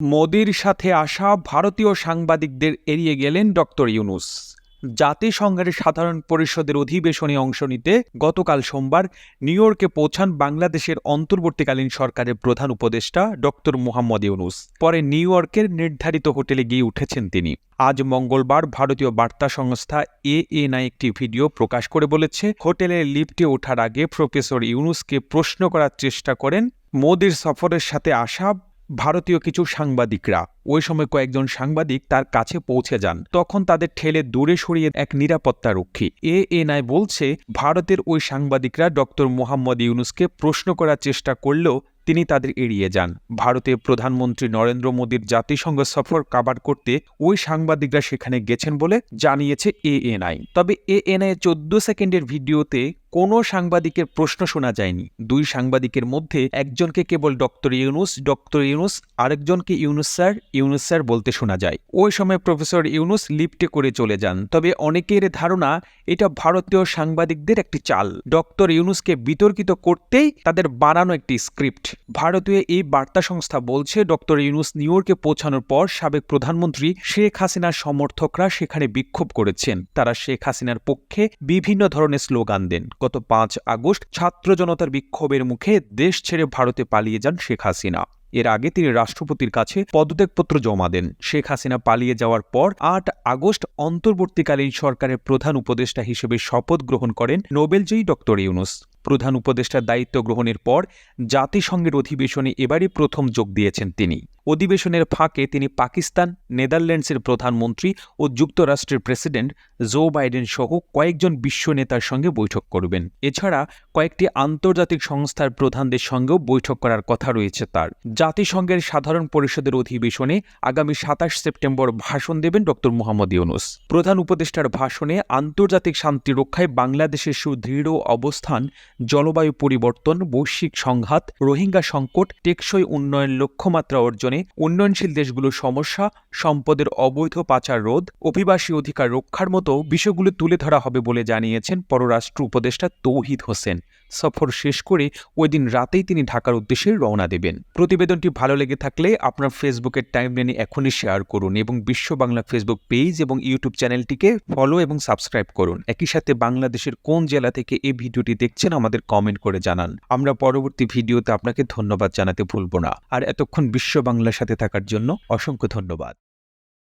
মোদির সাথে আসা ভারতীয় সাংবাদিকদের এড়িয়ে গেলেন ডক্টর ইউনুস। জাতিসংঘের সাধারণ পরিষদের অধিবেশনে অংশ নিতে গতকাল সোমবার নিউ ইয়র্কে পৌঁছান বাংলাদেশের অন্তর্বর্তীকালীন সরকারের প্রধান উপদেষ্টা ডক্টর মোহাম্মদ ইউনুস। পরে নিউ ইয়র্কের নির্ধারিত হোটেলে গিয়ে উঠেছেন তিনি। আজ মঙ্গলবার ভারতীয় বার্তা সংস্থা এএনআই একটি ভিডিও প্রকাশ করে বলেছে হোটেলের লিফটে ওঠার আগে প্রফেসর ইউনুসকে প্রশ্ন করার চেষ্টা করেন, মোদির সফরের সাথে আসা ভারতীয় কিছু সাংবাদিকরা। ওই সময় কয়েকজন সাংবাদিক তার কাছে পৌঁছে যান। তখন তাদের ঠেলে দূরে সরিয়ে এক নিরাপত্তা রক্ষী। এ এএনআই বলছে, ভারতের ওই সাংবাদিকরা ডক্টর মোহাম্মদ ইউনুসকে প্রশ্ন করার চেষ্টা করলেও তিনি তাদের এড়িয়ে যান। ভারতের প্রধানমন্ত্রী নরেন্দ্র মোদীর জাতিসংঘ সফর কাবার করতে ওই সাংবাদিকরা সেখানে গেছেন বলে জানিয়েছে এএনআই। তবে এএনআই চোদ্দ সেকেন্ডের ভিডিওতে কোনো সাংবাদিকের প্রশ্ন শোনা যায়নি। দুই সাংবাদিকের মধ্যে একজনকে কেবল ডক্টর ইউনুস ডক্টর ইউনুস, আরেকজনকে ইউনুস স্যার ইউনুস স্যার বলতে শোনা যায়। ওই সময় প্রফেসর ইউনুস লিফটে করে চলে যান। তবে অনেকের ধারণা এটা ভারতীয় সাংবাদিকদের একটি চাল। ডক্টর ইউনুসকে বিতর্কিত করতেই তাদের বানানো একটি স্ক্রিপ্ট। ভারতীয় এই বার্তা সংস্থা বলছে, ডক্টর ইউনুস নিউ ইয়র্কে পৌঁছানোর পর সাবেক প্রধানমন্ত্রী শেখ হাসিনার সমর্থকরা সেখানে বিক্ষোভ করেছেন। তারা শেখ হাসিনার পক্ষে বিভিন্ন ধরনের স্লোগান দেন। গত পাঁচ আগস্ট ছাত্র জনতার বিক্ষোভের মুখে দেশ ছেড়ে ভারতে পালিয়ে যান শেখ হাসিনা। এর আগে তিনি রাষ্ট্রপতির কাছে পদত্যাগপত্র জমা দেন। শেখ হাসিনা পালিয়ে যাওয়ার পর আট আগস্ট অন্তর্বর্তীকালীন সরকারের প্রধান উপদেষ্টা হিসেবে শপথ গ্রহণ করেন নোবেলজয়ী ডক্টর ইউনুস। প্রধান উপদেষ্টার দায়িত্ব গ্রহণের পর জাতিসংঘের অধিবেশনে এবারই প্রথম যোগ দিয়েছেন তিনি। অধিবেশনের ফাঁকে তিনি পাকিস্তান, নেদারল্যান্ডসের প্রধানমন্ত্রী ও যুক্তরাষ্ট্রের প্রেসিডেন্ট জো বাইডেন সহ কয়েকজন বিশ্ব নেতার সঙ্গে বৈঠক করবেন। এছাড়া কয়েকটি আন্তর্জাতিক সংস্থার প্রধানদের সঙ্গেও বৈঠক করার কথা রয়েছে তার। জাতিসংঘের সাধারণ পরিষদের অধিবেশনে আগামী সাতাশ সেপ্টেম্বর ভাষণ দেবেন ড. মোহাম্মদ ইউনুস। প্রধান উপদেষ্টার ভাষণে আন্তর্জাতিক শান্তি রক্ষায় বাংলাদেশের সুদৃঢ় অবস্থান, জলবায়ু পরিবর্তন, বৈশ্বিক সংঘাত, রোহিঙ্গা সংকট, টেকসই উন্নয়ন লক্ষ্যমাত্রা অর্জনে উন্নয়নশীল দেশগুলোর সমস্যা, সম্পদের অবৈধ পাচার রোধ, অভিবাসী অধিকার রক্ষার মতো বিষয়গুলো তুলে ধরা হবে বলে জানিয়েছেন পররাষ্ট্র উপদেষ্টা তৌহিদ হোসেন। সফর শেষ করে ওই দিন রাতেই তিনি ঢাকার উদ্দেশ্যে রওনা দেবেন। প্রতিবেদনটি ভালো লেগে থাকলে আপনার ফেসবুকের টাইমলাইনে এখনই শেয়ার করুন এবং বিশ্ব বাংলা ফেসবুক পেজ এবং ইউটিউব চ্যানেলটিকে ফলো এবং সাবস্ক্রাইব করুন। একই সাথে বাংলাদেশের কোন জেলা থেকে এই ভিডিওটি দেখছেন আমাদের কমেন্ট করে জানান। আমরা পরবর্তী ভিডিওতে আপনাকে ধন্যবাদ জানাতে ভুলব না। আর এতক্ষণ বিশ্ব বাংলার সাথে থাকার জন্য অসংখ্য ধন্যবাদ।